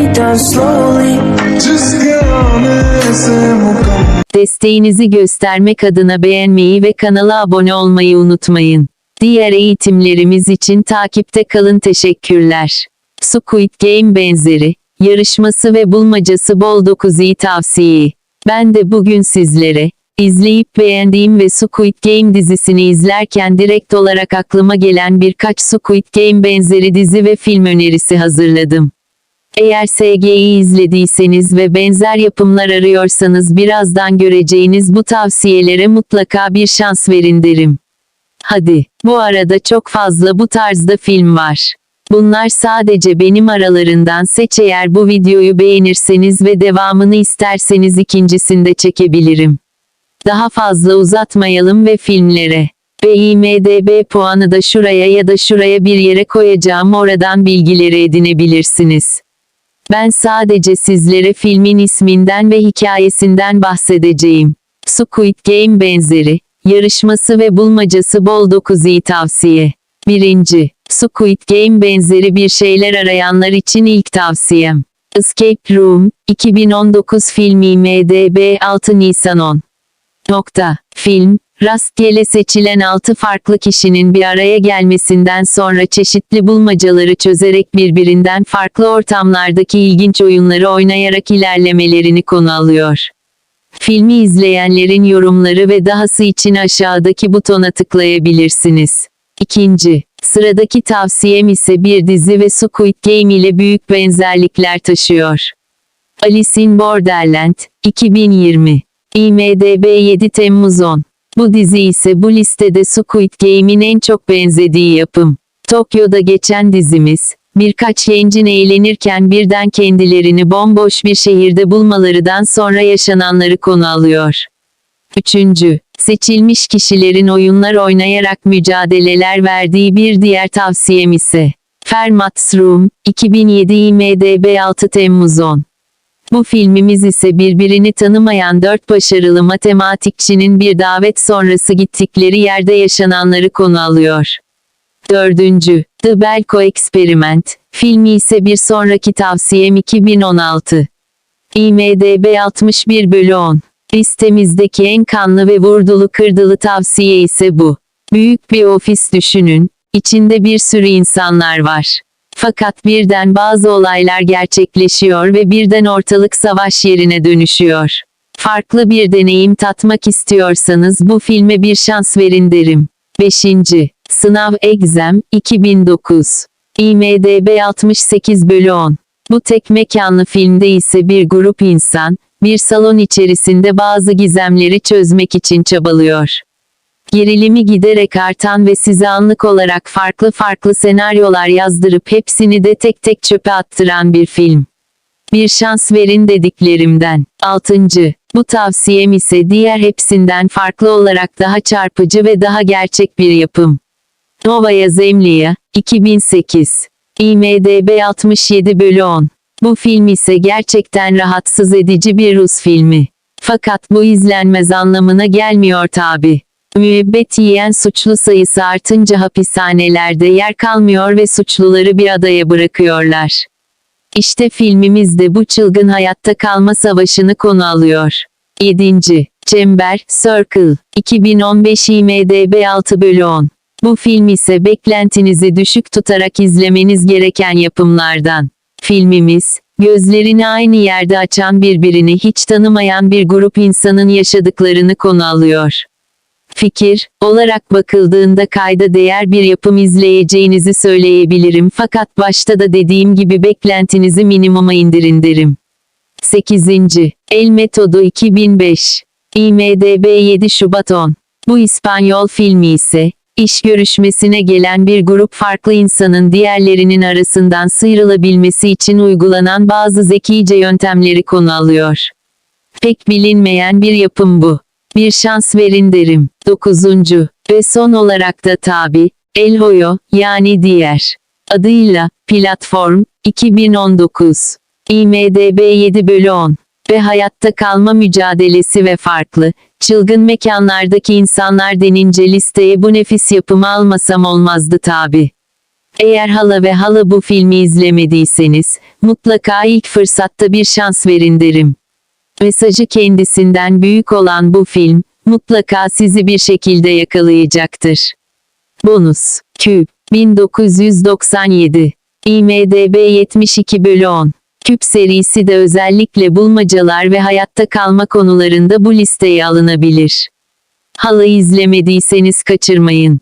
me down slowly. Just. Desteğinizi göstermek adına beğenmeyi ve kanala abone olmayı unutmayın. Diğer eğitimlerimiz için takipte kalın teşekkürler. Squid Game benzeri, yarışması ve bulmacası bol 9'u tavsiye. Ben de bugün sizlere, izleyip beğendiğim ve Squid Game dizisini izlerken direkt olarak aklıma gelen birkaç Squid Game benzeri dizi ve film önerisi hazırladım. Eğer SG'yi izlediyseniz ve benzer yapımlar arıyorsanız birazdan göreceğiniz bu tavsiyelere mutlaka bir şans verin derim. Hadi, bu arada çok fazla bu tarzda film var. Bunlar sadece benim aralarından seç eğer bu videoyu beğenirseniz ve devamını isterseniz ikincisinde çekebilirim. Daha fazla uzatmayalım ve filmlere. Ve IMDB puanı da şuraya ya da şuraya bir yere koyacağım oradan bilgileri edinebilirsiniz. Ben sadece sizlere filmin isminden ve hikayesinden bahsedeceğim. Squid Game benzeri, yarışması ve bulmacası bol 9 iyi tavsiye. 1. Squid Game benzeri bir şeyler arayanlar için ilk tavsiyem. Escape Room, 2019 filmi IMDB 6 Nisan 10. Nokta. Film, rastgele seçilen 6 farklı kişinin bir araya gelmesinden sonra çeşitli bulmacaları çözerek birbirinden farklı ortamlardaki ilginç oyunları oynayarak ilerlemelerini konu alıyor. Filmi izleyenlerin yorumları ve dahası için aşağıdaki butona tıklayabilirsiniz. İkinci, sıradaki tavsiyem ise bir dizi ve Squid Game ile büyük benzerlikler taşıyor. Alice in Borderland, 2020. IMDB 7 Temmuz 10. Bu dizi ise bu listede Squid Game'in en çok benzediği yapım. Tokyo'da geçen dizimiz, birkaç gencin eğlenirken birden kendilerini bomboş bir şehirde bulmalarından sonra yaşananları konu alıyor. Üçüncü, seçilmiş kişilerin oyunlar oynayarak mücadeleler verdiği bir diğer tavsiyem ise Fermat's Room, 2007 IMDB 6 Temmuz 10. Bu filmimiz ise birbirini tanımayan dört başarılı matematikçinin bir davet sonrası gittikleri yerde yaşananları konu alıyor. Dördüncü, The Belko Experiment, filmi ise bir sonraki tavsiyem 2016. IMDB 61 bölü 10. Listemizdeki en kanlı ve vurdulu kırdılı tavsiye ise bu. Büyük bir ofis düşünün, içinde bir sürü insanlar var. Fakat birden bazı olaylar gerçekleşiyor ve birden ortalık savaş yerine dönüşüyor. Farklı bir deneyim tatmak istiyorsanız bu filme bir şans verin derim. 5. Sınav Exam 2009 IMDB 68 bölü 10 Bu tek mekanlı filmde ise bir grup insan, bir salon içerisinde bazı gizemleri çözmek için çabalıyor. Gerilimi giderek artan ve size anlık olarak farklı farklı senaryolar yazdırıp hepsini de tek tek çöpe attıran bir film. Bir şans verin dediklerimden. 6. Bu tavsiyem ise diğer hepsinden farklı olarak daha çarpıcı ve daha gerçek bir yapım. Novaya Zemlya, 2008. IMDB 67 bölü 10. Bu film ise gerçekten rahatsız edici bir Rus filmi. Fakat bu izlenmez anlamına gelmiyor tabi. Müebbet yiyen suçlu sayısı artınca hapishanelerde yer kalmıyor ve suçluları bir adaya bırakıyorlar. İşte filmimiz de bu çılgın hayatta kalma savaşını konu alıyor. 7. Çember, Circle, 2015 IMDB 6 bölü 10. Bu film ise beklentinizi düşük tutarak izlemeniz gereken yapımlardan. Filmimiz, gözlerini aynı yerde açan birbirini hiç tanımayan bir grup insanın yaşadıklarını konu alıyor. Fikir olarak bakıldığında kayda değer bir yapım izleyeceğinizi söyleyebilirim fakat başta da dediğim gibi beklentinizi minimuma indirin derim. 8. El Metodu 2005 IMDB 7 Şubat 10 Bu İspanyol filmi ise, iş görüşmesine gelen bir grup farklı insanın diğerlerinin arasından sıyrılabilmesi için uygulanan bazı zekice yöntemleri konu alıyor. Pek bilinmeyen bir yapım bu. Bir şans verin derim. 9. Ve son olarak da tabi, El Hoyo, yani diğer adıyla, Platform, 2019. IMDB 7 bölü 10. Ve hayatta kalma mücadelesi ve farklı, çılgın mekanlardaki insanlar denince listeye bu nefis yapımı almasam olmazdı tabi. Eğer hala ve hala bu filmi izlemediyseniz, mutlaka ilk fırsatta bir şans verin derim. Mesajı kendisinden büyük olan bu film, mutlaka sizi bir şekilde yakalayacaktır. Bonus. Küp. 1997. IMDB 72 bölü 10. Küp serisi de özellikle bulmacalar ve hayatta kalma konularında bu listeye alınabilir. Halı izlemediyseniz kaçırmayın.